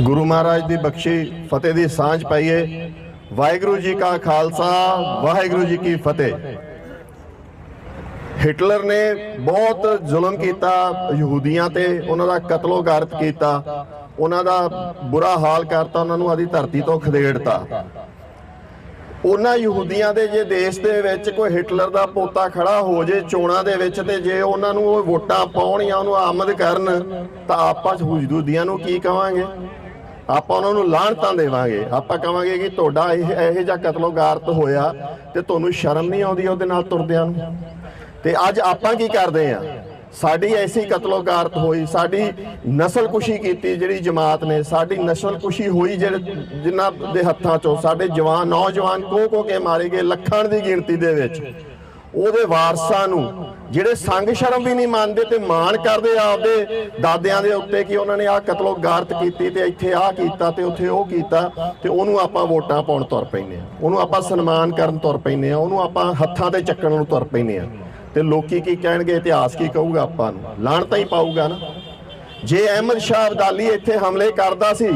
ਗੁਰੂ ਮਹਾਰਾਜ ਦੀ ਬਖਸ਼ੀ, ਫਤਿਹ ਦੀ ਸਾਂਝ ਪਾਈਏ। ਵਾਹਿਗੁਰੂ ਜੀ ਕਾ ਖਾਲਸਾ, ਵਾਹਿਗੁਰੂ ਜੀ ਕੀ ਫਤਿਹ। ਹਿਟਲਰ ਨੇ ਬਹੁਤ ਜ਼ੁਲਮ ਕੀਤਾ ਯਹੂਦੀਆਂ ਤੇ, ਉਹਨਾਂ ਦਾ ਕਤਲੋ ਕੀਤਾ। ਉਹਨਾਂ ਦਾ ਬੁਰਾ ਹਾਲ ਕਰਤਾ, ਉਹਨਾਂ ਨੂੰ ਆਦੀ ਧਰਤੀ ਤੋਂ ਖਦੇੜਤਾ। ਉਹਨਾਂ ਯਹੂਦੀਆਂ ਦੇ ਜੇ ਦੇਸ਼ ਦੇ ਵਿੱਚ ਕੋਈ ਹਿਟਲਰ ਦਾ ਪੋਤਾ ਖੜਾ ਹੋ ਜੇ ਚੋਣਾਂ ਦੇ ਵਿੱਚ ਤੇ ਜੇ ਉਹਨਾਂ ਨੂੰ ਉਹ ਵੋਟਾਂ ਪਾਉਣ ਜਾਂ ਉਹਨੂੰ ਆਮਦ ਕਰਨ, ਤਾਂ ਆਪਾਂ ਯਹੂਦੀਆਂ ਨੂੰ ਕੀ ਕਵਾਂਗੇ? ਆਪਾਂ ਉਹਨਾਂ ਨੂੰ ਲਾਹਣਤਾਂ ਦੇਵਾਂਗੇ। ਆਪਾਂ ਕਵਾਂਗੇ ਕਿ ਤੁਹਾਡਾ ਇਹ ਇਹੋ ਜਿਹਾ ਕਤਲੋਗਾਰਤ ਹੋਇਆ ਤੇ ਤੁਹਾਨੂੰ ਸ਼ਰਮ ਨਹੀਂ ਆਉਂਦੀ ਉਹਦੇ ਨਾਲ ਤੁਰਦਿਆਂ ਨੂੰ? ਤੇ ਅੱਜ ਆਪਾਂ ਕੀ ਕਰਦੇ ਆ? ਸਾਡੀ ਐਸੀ ਕਤਲੋਗਾਰਤ ਹੋਈ, ਸਾਡੀ ਨਸਲਕੁਸ਼ੀ ਕੀਤੀ ਜਿਹੜੀ ਜਮਾਤ ਨੇ, ਸਾਡੀ ਨਸਲਕੁਸ਼ੀ ਹੋਈ ਜਿਹੜੇ ਜਿਨ੍ਹਾਂ ਦੇ ਹੱਥਾਂ ਚੋਂ, ਸਾਡੇ ਜਵਾਨ ਨੌਜਵਾਨ ਕੋ ਕੋ ਕੇ ਮਾਰੇ ਗਏ ਲੱਖਾਂ ਦੀ ਗਿਣਤੀ ਦੇ ਵਿੱਚ। ਉਹਦੇ ਵਾਰਸਾਂ ਨੂੰ ਜਿਹੜੇ ਸੰਗ ਸ਼ਰਮ ਵੀ ਨਹੀਂ ਮੰਨਦੇ ਤੇ ਮਾਣ ਕਰਦੇ ਆਪਦੇ ਦਾਦਿਆਂ ਦੇ ਉੱਤੇ ਕਿ ਉਹਨਾਂ ਨੇ ਆਹ ਕਤਲੋ ਗਾਰਤ ਕੀਤੀ ਤੇ ਇੱਥੇ ਆਹ ਕੀਤਾ ਤੇ ਉੱਥੇ ਉਹ ਕੀਤਾ ਤੇ ਉਹਨੂੰ ਆਪਾਂ ਵੋਟਾਂ ਪਾਉਣ ਤੁਰ ਪੈਨੇ ਆ ਉਹਨੂੰ ਆਪਾਂ ਸਨਮਾਨ ਕਰਨ ਤੁਰ ਪੈਨੇ ਆ ਉਹਨੂੰ ਆਪਾਂ ਹੱਥਾਂ ਤੇ ਚੱਕਣ ਨੂੰ ਤੁਰ ਪੈਨੇ ਆ ਤੇ ਲੋਕੀ ਕੀ ਕਹਿਣਗੇ, ਇਤਿਹਾਸ ਕੀ ਕਹੂਗਾ ਆਪਾਂ ਨੂੰ? ਲਾਣ ਤਾਂ ਹੀ ਪਾਊਗਾ ਨਾ। ਜੇ ਅਹਿਮਦ ਸ਼ਾਹ ਅਬਦਾਲੀ ਇੱਥੇ ਹਮਲੇ ਕਰਦਾ ਸੀ,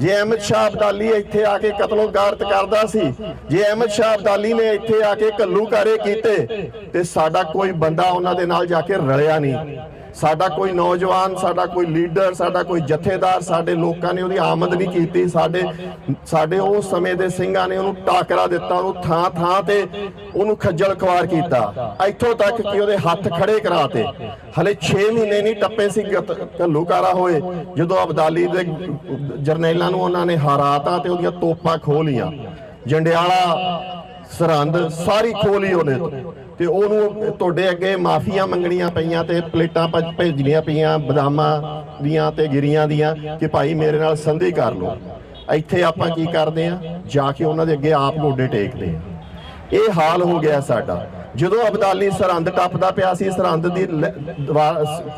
ਜੇ ਅਹਿਮਦ ਸ਼ਾਹ ਅਬਦਾਲੀ ਇੱਥੇ ਆ ਕੇ ਕਤਲੋਗਾਰਤ ਕਰਦਾ ਸੀ, ਜੇ ਅਹਿਮਦ ਸ਼ਾਹ ਅਬਦਾਲੀ ਨੇ ਇੱਥੇ ਆ ਕੇ ਘੱਲੂਕਾਰੇ ਕੀਤੇ, ਤੇ ਸਾਡਾ ਕੋਈ ਬੰਦਾ ਉਹਨਾਂ ਦੇ ਨਾਲ ਜਾ ਕੇ ਰਲਿਆ ਨਹੀਂ। ਸਾਡਾ ਕੋਈ ਨੌਜਵਾਨ, ਸਾਡਾ ਕੋਈ ਲੀਡਰ, ਸਾਡਾ ਕੋਈ ਜਥੇਦਾਰ, ਸਾਡੇ ਲੋਕਾਂ ਨੇ ਉਹਦੀ ਆਮਦ ਨਹੀਂ ਕੀਤੀ। ਸਾਡੇ ਸਾਡੇ ਉਸ ਸਮੇਂ ਦੇ ਸਿੰਘਾਂ ਨੇ ਉਹਨੂੰ ਟਾਕਰਾ ਦਿੱਤਾ, ਉਹਨੂੰ ਥਾਂ ਥਾਂ ਤੇ ਉਹਨੂੰ ਖੱਜਲ ਖਵਾਰ ਕੀਤਾ। ਇੱਥੋਂ ਤੱਕ ਕਿ ਉਹਦੇ ਹੱਥ ਖੜੇ ਕਰਾਤੇ। ਹਲੇ 6 ਮਹੀਨੇ ਨਹੀਂ ਟੱਪੇ ਸੀ ਘੱਲੂਕਾਰਾ ਹੋਏ। ਜਦੋਂ ਅਬਦਾਲੀ ਦੇ ਜਰਨੈਲਾਂ ਨੂੰ ਉਹਨਾਂ ਨੇ ਹਰਾਤਾ ਤੇ ਉਹਦੀਆਂ ਤੋਪਾਂ ਖੋਹ ਲੀਆਂ ਜੰਡਿਆਲਾ ਸਰਹੰਦ, ਸਾਰੀ ਖੋਲੀ ਉਹਨੇ। ਤੇ ਉਹਨੂੰ ਤੁਹਾਡੇ ਅੱਗੇ ਮਾਫੀਆਂ ਮੰਗਣੀਆਂ ਪਈਆਂ ਤੇ ਪਲੇਟਾਂ ਭੇਜਣੀਆਂ ਪਈਆਂ, ਬਦਾਮਾਂ ਦੀਆਂ ਤੇ ਗਿਰੀਆਂ ਦੀਆਂ ਕਿ ਭਾਈ ਮੇਰੇ ਨਾਲ ਸੰਧੀ ਕਰ ਲਓ। ਇੱਥੇ ਆਪਾਂ ਕੀ ਕਰਦੇ ਆ ਜਾ ਕੇ ਉਹਨਾਂ ਦੇ ਅੱਗੇ ਆਪ ਗੋਡੇ ਟੇਕਦੇ ਆ ਇਹ ਹਾਲ ਹੋ ਗਿਆ ਸਾਡਾ। ਜਦੋਂ ਅਬਦਾਲੀ ਸਰਹੰਦ ਟੱਪਦਾ ਪਿਆ ਸੀ, ਸਰਹੰਦ ਦੀ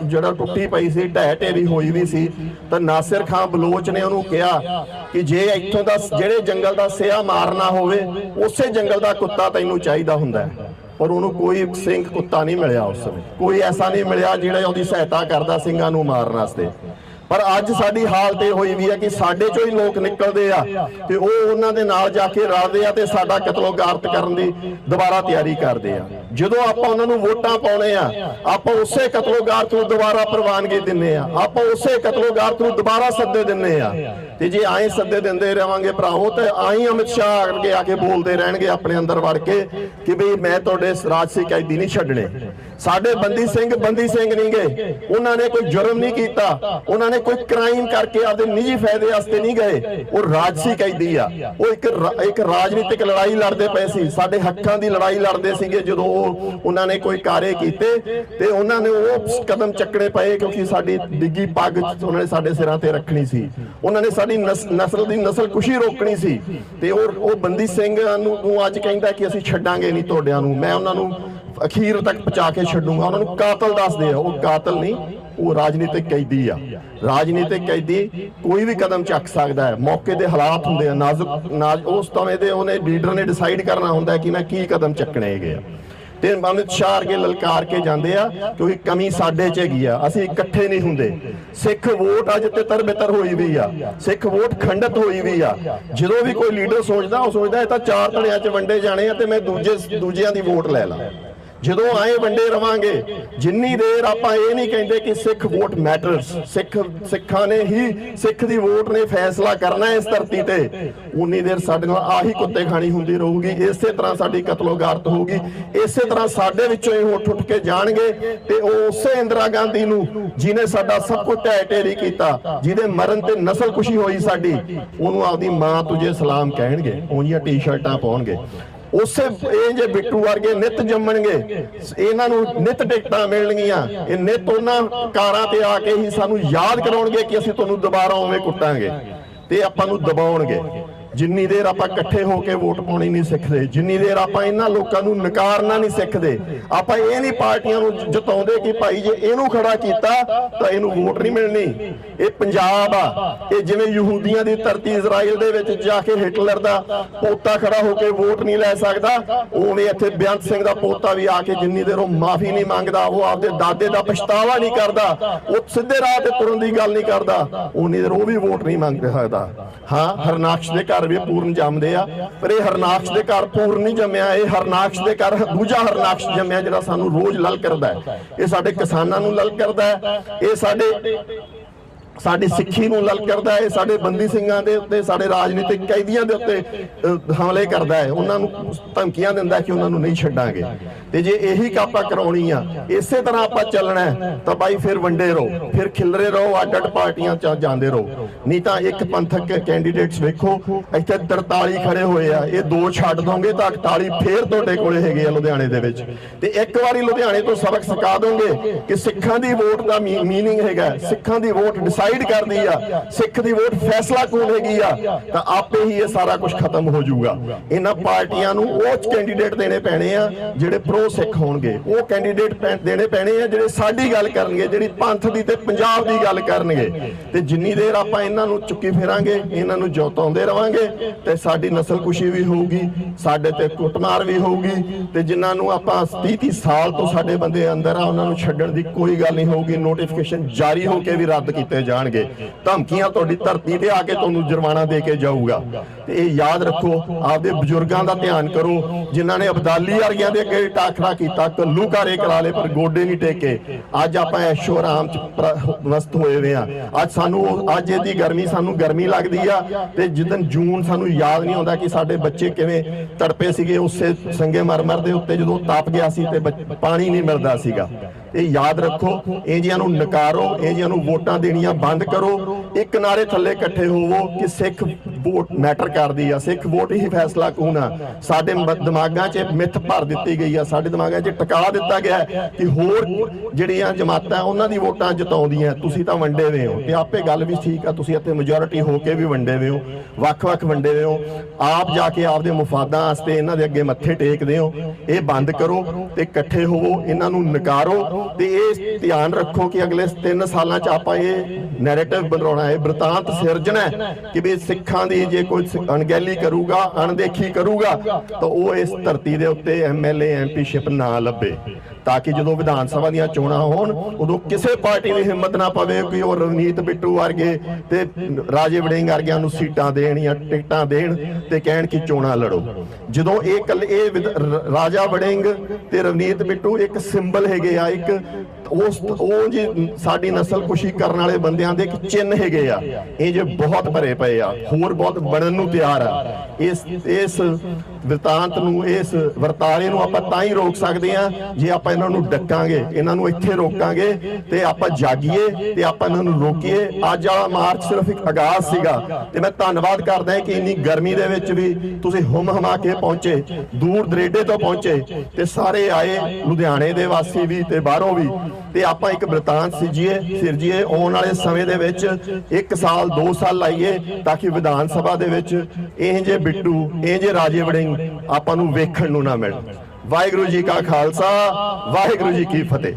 ਜਿਹੜਾ ਟੁੱਟੀ ਪਈ ਸੀ, ਢਹਿ ਢੇਰੀ ਹੋਈ ਵੀ ਸੀ, ਤਾਂ ਨਾਸਿਰ ਖਾਨ ਬਲੋਚ ਨੇ ਉਹਨੂੰ ਕਿਹਾ ਕਿ ਜੇ ਇੱਥੋਂ ਦਾ ਜਿਹੜੇ ਜੰਗਲ ਦਾ ਸਿਆ ਮਾਰਨਾ ਹੋਵੇ, ਉਸੇ ਜੰਗਲ ਦਾ ਕੁੱਤਾ ਤੈਨੂੰ ਚਾਹੀਦਾ ਹੁੰਦਾ ਹੈ। ਪਰ ਉਹਨੂੰ ਕੋਈ ਸਿੰਘ ਕੁੱਤਾ ਨਹੀਂ ਮਿਲਿਆ ਉਸ ਸਮੇਂ। ਕੋਈ ਐਸਾ ਨਹੀਂ ਮਿਲਿਆ ਜਿਹੜਾ ਉਹਦੀ ਸਹਾਇਤਾ ਕਰਦਾ ਸਿੰਘਾਂ ਨੂੰ ਮਾਰਨ ਵਾਸਤੇ। ਪਰ ਅੱਜ ਸਾਡੀ ਹਾਲਤ ਇਹ ਹੋਈ ਵੀ ਹੈ ਕਿ ਸਾਡੇ ਚੋਂ ਹੀ ਲੋਕ ਨਿਕਲਦੇ ਆ ਤੇ ਉਹ ਉਹਨਾਂ ਦੇ ਨਾਲ ਜਾ ਕੇ ਰਲਦੇ ਆ ਤੇ ਸਾਡਾ ਕਤਲੋਗਾਰਤ ਕਰਨ ਦੀ ਦੁਬਾਰਾ ਤਿਆਰੀ ਕਰਦੇ ਆ। ਜਦੋਂ ਆਪਾਂ ਉਹਨਾਂ ਨੂੰ ਵੋਟਾਂ ਪਾਉਣੇ ਆ, ਆਪਾਂ ਉਸੇ ਕਤਲੋਗਾਰਤ ਨੂੰ ਦੁਬਾਰਾ ਪ੍ਰਵਾਨਗੀ ਦਿੰਨੇ ਆ। ਆਪਾਂ ਉਸੇ ਕਤਲੋਗਾਰਤ ਨੂੰ ਦੁਬਾਰਾ ਸੱਦੇ ਦਿੰਨੇ ਆ। ਤੇ ਜੇ ਆਏ ਸੱਦੇ ਦਿੰਦੇ ਰਵਾਂਗੇ ਭਰਾਵੋ, ਤੇ ਆਈ ਅਮਿਤ ਸ਼ਾਹ ਅੱਗੇ ਆ ਕੇ ਬੋਲਦੇ ਰਹਿਣਗੇ ਆਪਣੇ ਅੰਦਰ ਵੜ ਕੇ ਕਿ ਵੀ ਮੈਂ ਤੁਹਾਡੇ ਰਾਜ ਰਾਜਸੀ ਕੈਦੀ ਨਹੀਂ ਛੱਡਣੇ। ਸਾਡੇ ਬੰਦੀ ਸਿੰਘ ਬੰਦੀ ਸਿੰਘ ਨਹੀਂ ਗਏ ਉਹਨਾਂ ਨੇ ਕੋਈ ਜੁਰਮ ਨਹੀਂ ਕੀਤਾ। ਉਹਨਾਂ ਨੇ ਕੋਈ ਕ੍ਰਾਈਮ ਕਰਕੇ ਆਪਦੇ ਨਿੱਜੀ ਫਾਇਦੇ ਵਾਸਤੇ ਨਹੀਂ ਗਏ, ਉਹ ਰਾਜਸੀ ਕੈਦੀ ਆ। ਉਹ ਇੱਕ ਇੱਕ ਰਾਜਨੀਤਿਕ ਲੜਾਈ ਲੜਦੇ ਪਏ ਸੀ। ਸਾਡੇ ਹੱਕਾਂ ਦੀ ਲੜਾਈ ਲੜਦੇ ਸੀਗੇ ਜਦੋਂ ਉਹ ਉਹਨਾਂ ਨੇ ਕੋਈ ਕਾਰੇ ਕੀਤੇ ਤੇ ਉਹਨਾਂ ਨੇ ਉਹ ਕਦਮ ਚੱਕਣੇ ਪਏ ਕਿਉਂਕਿ ਸਾਡੀ ਡਿੱਗੀ ਪੱਗ ਉਹਨਾਂ ਨੇ ਸਾਡੇ ਸਿਰਾਂ ਤੇ ਰੱਖਣੀ ਸੀ। ਉਹਨਾਂ ਨੇ ਸਾਡੀ ਨਸ- ਨਸਲ ਦੀ ਨਸਲ ਕੁਸ਼ੀ ਰੋਕਣੀ ਸੀ। ਤੇ ਉਹ ਉਹ ਬੰਦੀ ਸਿੰਘ ਨੂੰ ਨੂੰ ਅੱਜ ਕਹਿੰਦਾ ਕਿ ਅਸੀਂ ਛੱਡਾਂਗੇ ਨਹੀਂ ਤੁਹਾਡਿਆਂ ਨੂੰ। ਮੈਂ ਉਹਨਾਂ ਨੂੰ ਅਖੀਰ ਤੱਕ ਪਹੁੰਚਾ ਕੇ ਛੱਡੂਗਾ, ਉਹਨਾਂ ਨੂੰ ਕਾਤਲ ਦੱਸਦੇ ਆ, ਉਹ ਕਾਤਲ ਨਹੀਂ, ਉਹ ਰਾਜਨੀਤਿਕ ਕੈਦੀ ਆ। ਰਾਜਨੀਤਿਕ ਕੈਦੀ ਕੋਈ ਵੀ ਕਦਮ ਚੱਕ ਸਕਦਾ ਹੈ, ਮੌਕੇ ਦੇ ਹਾਲਾਤ ਹੁੰਦੇ ਆ, ਨਾਜ਼ੁਕ, ਨਾਜ਼, ਉਸ ਸਮੇਂ ਦੇ ਉਹਨੇ ਲੀਡਰ ਨੇ ਡਿਸਾਈਡ ਕਰਨਾ ਹੁੰਦਾ ਕਿ ਮੈਂ ਕੀ ਕਦਮ ਚੱਕਣੇ ਹੈਗੇ ਆ। ਤੇ ਅਮਿਤ ਸ਼ਾਹ ਅਰਗੇ ਲਲਕਾਰ ਕੇ ਜਾਂਦੇ ਆ, ਕਿਉਂਕਿ ਕਮੀ ਸਾਡੇ 'ਚ ਹੈਗੀ ਆ, ਅਸੀਂ ਇਕੱਠੇ ਨਹੀਂ ਹੁੰਦੇ। ਸਿੱਖ ਵੋਟ ਅੱਜ ਤਿੱਤਰ ਬਿੱਤਰ ਹੋਈ ਵੀ ਆ, ਸਿੱਖ ਵੋਟ ਖੰਡਤ ਹੋਈ ਵੀ ਆ। ਜਦੋਂ ਵੀ ਕੋਈ ਲੀਡਰ ਸੋਚਦਾ, ਉਹ ਸੋਚਦਾ, ਇਹ ਤਾਂ ਚਾਰ ਧੜਿਆਂ 'ਚ ਵੰਡੇ ਜਾਣੇ ਆ ਤੇ ਮੈਂ ਦੂਜੇ, ਦੂਜਿਆਂ ਦੀ ਵੋਟ ਲੈ ਲਾਂ। ਜਦੋਂ ਆਏ ਵੰਡੇ ਰਵਾਂਗੇ, ਜਿੰਨੀ ਦੇਰ ਆਪਾਂ ਇਹ ਨਹੀਂ ਕਹਿੰਦੇ ਕਿ ਸਿੱਖ ਵੋਟ ਮੈਟਰਸ, ਸਿੱਖ ਸਿੱਖਾਂ ਨੇ ਹੀ ਸਿੱਖ ਦੀ ਵੋਟ ਨੇ ਫੈਸਲਾ ਕਰਨਾ ਇਸ ਧਰਤੀ ਤੇ, ਉਨੀ ਦੇਰ ਸਾਡੇ ਨਾਲ ਆਹੀ ਕੁੱਤੇ ਖਾਣੀ ਹੁੰਦੀ ਰਹੂਗੀ, ਇਸੇ ਤਰ੍ਹਾਂ ਸਾਡੀ ਕਤਲੋਗਾਰਤ ਹੋਊਗੀ, ਇਸੇ ਤਰ੍ਹਾਂ ਸਾਡੇ ਵਿੱਚੋਂ ਹੀ ਉੱਠ ਉੱਠ ਕੇ ਜਾਣਗੇ, ਤੇ ਉਹ ਉਸੇ ਇੰਦਰਾ ਗਾਂਧੀ ਨੂੰ ਜਿਨੇ ਸਾਡਾ ਸਭ ਕੁਝ ਢਹਿ ਢੇਰੀ ਕੀਤਾ, ਜਿਹਦੇ ਮਰਨ ਤੇ ਨਸਲ ਖੁਸ਼ੀ ਹੋਈ ਸਾਡੀ, ਉਹਨੂੰ ਆਪਦੀ ਮਾਂ ਤੁਝੇ ਸਲਾਮ ਕਹਿਣਗੇ ਉਹਦੀਆਂ ਟੀ-ਸ਼ਰਟਾਂ ਪਾਉਣਗੇ। ਉਸੇ ਇਹ ਜੇ ਬਿੱਟੂ ਵਰਗੇ ਨਿਤ ਜੰਮਣਗੇ, ਇਹਨਾਂ ਨੂੰ ਨਿਤ ਟਿਕਟਾਂ ਮਿਲਣਗੀਆਂ। ਇਹ ਨਿਤ ਉਹਨਾਂ ਕਾਰਾਂ ਤੇ ਆ ਕੇ ਹੀ ਸਾਨੂੰ ਯਾਦ ਕਰਾਉਣਗੇ ਕਿ ਅਸੀਂ ਤੁਹਾਨੂੰ ਦੁਬਾਰਾ ਉਵੇਂ ਕੁੱਟਾਂਗੇ ਤੇ ਆਪਾਂ ਨੂੰ ਦਬਾਉਣਗੇ। ਜਿੰਨੀ ਦੇਰ ਆਪਾਂ ਇਕੱਠੇ ਹੋ ਕੇ ਵੋਟ ਪਾਉਣੀ ਨਹੀਂ ਸਿੱਖਦੇ, ਜਿੰਨੀ ਦੇਰ ਆਪਾਂ ਇਹਨਾਂ ਲੋਕਾਂ ਨੂੰ ਨਕਾਰਨਾ ਨਹੀਂ ਸਿੱਖਦੇ, ਆਪਾਂ ਇਹ ਨਹੀਂ ਪਾਰਟੀਆਂ ਨੂੰ ਜਿਤਾਉਂਦੇ ਕਿ ਭਾਈ ਜੇ ਇਹਨੂੰ ਖੜਾ ਕੀਤਾ ਤਾਂ ਇਹਨੂੰ ਵੋਟ ਨਹੀਂ ਮਿਲਣੀ। ਇਹ ਪੰਜਾਬ ਆ, ਇਹ ਜਿਵੇਂ ਯਹੂਦੀਆਂ ਦੀ ਧਰਤੀ ਇਜ਼ਰਾਈਲ ਦੇ ਵਿੱਚ ਜਾ ਕੇ ਹਿਟਲਰ ਦਾ ਪੋਤਾ ਖੜਾ ਹੋ ਕੇ ਵੋਟ ਨਹੀਂ ਲੈ ਸਕਦਾ, ਉਵੇਂ ਇੱਥੇ ਬੇਅੰਤ ਸਿੰਘ ਦਾ ਪੋਤਾ ਵੀ ਆ ਕੇ ਜਿੰਨੀ ਦੇਰ ਉਹ ਮਾਫੀ ਨਹੀਂ ਮੰਗਦਾ, ਉਹ ਆਪਦੇ ਦਾਦੇ ਦਾ ਪਛਤਾਵਾ ਨਹੀਂ ਕਰਦਾ, ਉਹ ਸਿੱਧੇ ਰਾਹ ਤੇ ਤੁਰਨ ਦੀ ਗੱਲ ਨਹੀਂ ਕਰਦਾ, ਉਨੀ ਦੇਰ ਉਹ ਵੀ ਵੋਟ ਨਹੀਂ ਮੰਗ ਸਕਦਾ। ਹਾਂ, ਹਰਨਾਕਸ਼ ਦੇ ਘਰ ਵੀ ਪੂਰਨ ਜੰਮਦੇ ਆ। ਪਰ ਇਹ ਹਰਨਾਕਸ਼ ਦੇ ਘਰ ਪੂਰਨ ਨਹੀਂ ਜੰਮਿਆ। ਇਹ ਹਰਨਾਕਸ਼ ਦੇ ਘਰ, ਦੂਜਾ ਹਰਨਾਕਸ਼ ਜੰਮਿਆ ਜਿਹੜਾ ਸਾਨੂੰ ਰੋਜ਼ ਲਲ ਕਰਦਾ ਹੈ। ਇਹ ਸਾਡੇ ਕਿਸਾਨਾਂ ਨੂੰ ਲਲ ਕਰਦਾ ਹੈ। ਇਹ ਸਾਡੇ ਸਾਡੀ ਸਿੱਖੀ ਨੂੰ ਲਲ ਕਰਦਾ ਹੈ ਸਾਡੇ ਬੰਦੀ ਸਿੰਘਾਂ ਦੇ ਉੱਤੇ ਸਾਡੇ ਰਾਜਨੀਤਿਕ ਕੈਦੀਆਂ ਦੇ ਉੱਤੇ ਹਮਲੇ ਕਰਦਾ ਹੈ। ਉਹਨਾਂ ਨੂੰ ਧਮਕੀਆਂ ਦਿੰਦਾ ਕਿ ਉਹਨਾਂ ਨੂੰ ਨਹੀਂ ਛੱਡਾਂਗੇ। ਤੇ ਜੇ ਇਹੀ ਕਾਪਾ ਕਰਾਉਣੀ ਆ ਇਸੇ ਤਰ੍ਹਾਂ ਆਪਾਂ ਚੱਲਣਾ ਤਾਂ ਬਾਈ ਫਿਰ ਵੰਡੇ ਰਹੋ। ਫਿਰ ਖਿਲਰੇ ਰਹੋ ਅੱਡ ਅੱਡ ਪਾਰਟੀਆਂ ਚ ਜਾਂਦੇ ਰਹੋ। ਨਹੀਂ ਤਾਂ ਇੱਕ ਪੰਥਕ ਕੈਂਡੀਡੇਟਸ ਵੇਖੋ ਇੱਥੇ 43 ਖੜੇ ਹੋਏ ਆ ਇਹ ਦੋ ਛੱਡ ਦੋਗੇ ਤਾਂ 41 ਫੇਰ ਤੁਹਾਡੇ ਕੋਲੇ ਹੈਗੇ ਆ ਲੁਧਿਆਣੇ ਦੇ ਵਿੱਚ। ਤੇ ਇੱਕ ਵਾਰੀ ਲੁਧਿਆਣੇ ਤੋਂ ਸਬਕ ਸਿਖਾ ਦੋਗੇ ਕਿ ਸਿੱਖਾਂ ਦੀ ਵੋਟ ਦਾ ਮੀਨਿੰਗ ਹੈਗਾ ਸਿੱਖਾਂ ਦੀ ਵੋਟ ਡਿਸਾਈਡ ਕਰਦੀ ਆ, ਸਿੱਖ ਦੀ ਵੋਟ ਫੈਸਲਾ ਕੌਣ ਹੈਗੀ ਆ? ਤਾਂ ਆਪੇ ਹੀ ਇਹ ਸਾਰਾ ਕੁਝ ਖਤਮ ਹੋ ਜਾਊਗਾ। ਇਹਨਾਂ ਪਾਰਟੀਆਂ ਨੂੰ ਉਹ ਕੈਂਡੀਡੇਟ ਦੇਣੇ ਪੈਣੇ ਆ, ਜਿਹੜੇ ਪ੍ਰੋ ਸਿੱਖ ਹੋਣਗੇ। ਉਹ ਕੈਂਡੀਡੇਟ ਦੇਣੇ ਪੈਣੇ ਆ, ਜਿਹੜੇ ਸਾਡੀ ਗੱਲ ਕਰਨਗੇ, ਜਿਹੜੀ ਪੰਥ ਦੀ ਤੇ ਪੰਜਾਬ ਦੀ ਗੱਲ ਕਰਨਗੇ। ਤੇ ਜਿੰਨੀ ਦੇਰ ਆਪਾਂ ਇਹਨਾਂ ਨੂੰ ਚੁੱਕੀ ਫੇਰਾਂਗੇ, ਇਹਨਾਂ ਨੂੰ ਜੋਤਾਉਂਦੇ ਰਵਾਂਗੇ, ਤੇ ਸਾਡੀ ਨਸਲ ਕੁਸ਼ੀ ਵੀ ਹੋਊਗੀ, ਸਾਡੇ ਤੇ ਕੁੱਟਮਾਰ ਵੀ ਹੋਊਗੀ, ਤੇ ਜਿਨ੍ਹਾਂ ਨੂੰ ਆਪਾਂ 30 30 ਸਾਲ ਤੋਂ ਸਾਡੇ ਬੰਦੇ ਅੰਦਰ ਆ, ਉਹਨਾਂ ਨੂੰ ਛੱਡਣ ਦੀ ਕੋਈ ਗੱਲ ਨਹੀਂ ਹੋਊਗੀ। ਨੋਟੀਫਿਕੇਸ਼ਨ ਜਾਰੀ ਹੋ ਕੇ ਵੀ ਰੱਦ ਕੀਤੇ ਜਾਣ। ਜਾਣਗੇ। ਧਮਕੀਆਂ ਤੁਹਾਡੀ ਧਰਤੀ ਤੇ ਆ ਕੇ ਤੁਹਾਨੂੰ ਜੁਰਮਾਨਾ ਦੇ ਕੇ ਜਾਊਗਾ। ਤੇ ਇਹ ਯਾਦ ਰੱਖੋ, ਆਪਦੇ ਬਜ਼ੁਰਗਾਂ ਦਾ ਧਿਆਨ ਕਰੋ, ਜਿਨ੍ਹਾਂ ਨੇ ਅਬਦਾਲੀ ਵਰਗਿਆਂ ਦੇ ਅੱਗੇ ਟਾਕਰਾ ਕੀਤਾ, ਕੱਲੂ ਘਾਰੇ ਕਰਾ ਲਏ, ਪਰ ਗੋਡੇ ਨਹੀਂ ਟੇਕੇ। ਅੱਜ ਆਪਾਂ ਐਸ਼ੋ ਆਰਾਮ ਚ ਮਸਤ ਹੋਏ ਹੋਏ ਆ ਅੱਜ ਸਾਨੂੰ ਅੱਜ ਇਹਦੀ ਗਰਮੀ ਸਾਨੂੰ ਗਰਮੀ ਲੱਗਦੀ ਆ, ਤੇ ਜਿੱਦਨ ਜੂਨ ਸਾਨੂੰ ਯਾਦ ਨਹੀਂ ਆਉਂਦਾ ਕਿ ਸਾਡੇ ਬੱਚੇ ਕਿਵੇਂ ਤੜਪੇ ਸੀਗੇ, ਉਸੇ ਸੰਗੇ ਮਰਮਰ ਦੇ ਉੱਤੇ ਜਦੋਂ ਤਾਪ ਗਿਆ ਸੀ ਤੇ ਪਾਣੀ ਨਹੀਂ ਮਿਲਦਾ ਸੀਗਾ। ਇਹ ਯਾਦ ਰੱਖੋ, ਇਹ ਜਿਹਾਂ ਨੂੰ ਨਕਾਰੋ, ਇਹ ਜਿਹਾਂ ਨੂੰ ਵੋਟਾਂ ਦੇਣੀਆਂ ਬੰਦ ਕਰੋ। ਇੱਕ ਨਾਰੇ ਥੱਲੇ ਇਕੱਠੇ ਹੋਵੋ ਕਿ ਸਿੱਖ ਵੋਟ ਮੈਟਰ ਕਰਦੀ ਆ, ਸਿੱਖ ਵੋਟ ਹੀ ਫੈਸਲਾ ਕੌਣ ਆ? ਸਾਡੇ ਦਿਮਾਗਾਂ 'ਚ ਮਿੱਥ ਭਰ ਦਿੱਤੀ ਗਈ ਆ, ਸਾਡੇ ਦਿਮਾਗਾਂ 'ਚ ਟਿਕਾ ਦਿੱਤਾ ਗਿਆ ਕਿ ਹੋਰ ਜਿਹੜੀਆਂ ਜਮਾਤਾਂ ਉਹਨਾਂ ਦੀ ਵੋਟਾਂ ਜਿਤਾਉਂਦੀਆਂ ਤੁਸੀਂ ਤਾਂ ਵੰਡੇ ਹੋਏ ਹੋ ਤੇ ਆਪੇ ਗੱਲ ਵੀ ਠੀਕ ਆ, ਤੁਸੀਂ ਇੱਥੇ ਮੈਜੋਰਿਟੀ ਹੋ ਕੇ ਵੀ ਵੰਡੇ ਹੋਏ ਹੋ, ਵੱਖ-ਵੱਖ ਵੰਡੇ ਹੋਏ ਹੋ, ਆਪ ਜਾ ਕੇ ਆਪਦੇ ਮਫਾਦਾਂ ਵਾਸਤੇ ਇਹਨਾਂ ਦੇ ਅੱਗੇ ਮੱਥੇ ਟੇਕਦੇ ਹੋ, ਇਹ ਬੰਦ ਕਰੋ ਤੇ ਇਕੱਠੇ ਹੋਵੋ, ਇਹਨਾਂ ਨੂੰ ਨਕਾਰੋ ਤੇ ਇਹ ਧਿਆਨ ਰੱਖੋ ਕਿ ਅਗਲੇ 3 ਸਾਲਾਂ 'ਚ ਆਪਾਂ ਇਹ ਨੈਰੇਟਿਵ ਬਣਾਉਣਾ ਹੈ, ਬ੍ਰਿਤਾਂਤ ਸਿਰਜਣਾ ਹੈ ਕਿ ਵੀ ਸਿੱਖਾਂ ਦੀ ਜੇ ਕੋਈ ਅਣਗਹਿਲੀ ਕਰੂਗਾ, ਅਣਦੇਖੀ ਕਰੂਗਾ, ਤਾਂ ਉਹ ਇਸ ਧਰਤੀ ਦੇ ਉੱਤੇ ਐਮਐਲਏ ਐਮਪੀਸ਼ਿਪ ਨਾ ਲੱਭੇ। ਤਾਂ ਕਿ ਜਦੋਂ ਵਿਧਾਨ ਸਭਾ ਦੀਆਂ ਚੋਣਾਂ ਹੋਣ, ਉਦੋਂ ਕਿਸੇ ਪਾਰਟੀ ਦੀ ਹਿੰਮਤ ਨਾ ਪਵੇ ਕਿ ਉਹ ਰਵਨੀਤ ਬਿੱਟੂ ਵਰਗੇ ਤੇ ਰਾਜੇ ਵੜਿੰਗ ਵਰਗਿਆਂ ਨੂੰ ਸੀਟਾਂ ਦੇਣ ਜਾਂ ਟਿਕਟਾਂ ਦੇਣ ਤੇ ਕਹਿਣ ਕਿ ਚੋਣਾਂ ਲੜੋ। ਜਦੋਂ ਇਹ ਕੱਲ ਇਹ ਰਾਜਾ ਵੜਿੰਗ ਤੇ ਰਵਨੀਤ ਬਿੱਟੂ ਇੱਕ ਸਿੰਬਲ ਹੈਗੇ ਆ, ਇੱਕ ਉਸ ਉਹ ਜੀ ਸਾਡੀ ਨਸਲ ਕੁਸ਼ੀ ਕਰਨ ਵਾਲੇ ਬੰਦਿਆਂ ਦੇ ਇੱਕ ਚਿੰਨ ਹੈਗੇ ਆ। ਇਹ ਜੇ ਬਹੁਤ ਭਰੇ ਪਏ ਆ, ਹੋਰ ਬਹੁਤ ਬਣਨ ਨੂੰ ਤਿਆਰ ਆ। ਇਸ ਇਸ ਵਿਤਾਂਤ ਨੂੰ ਇਸ ਵਰਤਾਰੇ ਨੂੰ ਆਪਾਂ ਤਾਂ ਹੀ ਰੋਕ ਸਕਦੇ ਆ ਜੇ ਆਪਾਂ ਇਹਨਾਂ ਨੂੰ ਡੱਕਾਂਗੇ, ਇਹਨਾਂ ਨੂੰ ਇੱਥੇ ਰੋਕਾਂਗੇ ਤੇ ਆਪਾਂ ਜਾਗੀਏ ਤੇ ਆਪਾਂ ਇਹਨਾਂ ਨੂੰ ਰੋਕੀਏ। ਅੱਜ ਵਾਲਾ ਮਾਰਚ ਸਿਰਫ ਇੱਕ ਆਗਾਜ਼ ਸੀਗਾ ਤੇ ਮੈਂ ਧੰਨਵਾਦ ਕਰਦਾ ਕਿ ਇੰਨੀ ਗਰਮੀ ਦੇ ਵਿੱਚ ਵੀ ਤੁਸੀਂ ਹੁਮ ਹਮਾ ਕੇ ਪਹੁੰਚੇ, ਦੂਰ ਦਰੇਡੇ ਤੋਂ ਪਹੁੰਚੇ ਤੇ ਸਾਰੇ ਆਏ ਲੁਧਿਆਣੇ ਦੇ ਵਾਸੀ ਵੀ ਤੇ ਬਾਹਰੋਂ ਵੀ। ਤੇ ਆਪਾਂ ਇੱਕ ਬ੍ਰਿਤਾਂਤ ਸਿਰਜੀਏ ਸਿਰਜੀਏ, ਆਉਣ ਵਾਲੇ ਸਮੇਂ ਦੇ ਵਿੱਚ 1 ਸਾਲ 2 ਸਾਲ ਲਾਈਏ ਤਾਂ ਕਿ ਵਿਧਾਨ ਸਭਾ ਦੇ ਵਿੱਚ ਇਹ ਜੇ ਬਿੱਟੂ, ਇਹ ਜੇ ਰਾਜੇ ਵੜਿੰਗ ਆਪਾਂ ਨੂੰ ਵੇਖਣ ਨੂੰ ਨਾ ਮਿਲਣ। ਵਾਹਿਗੁਰੂ ਜੀ ਕਾ ਖਾਲਸਾ, ਵਾਹਿਗੁਰੂ ਜੀ ਕੀ ਫਤਿਹ।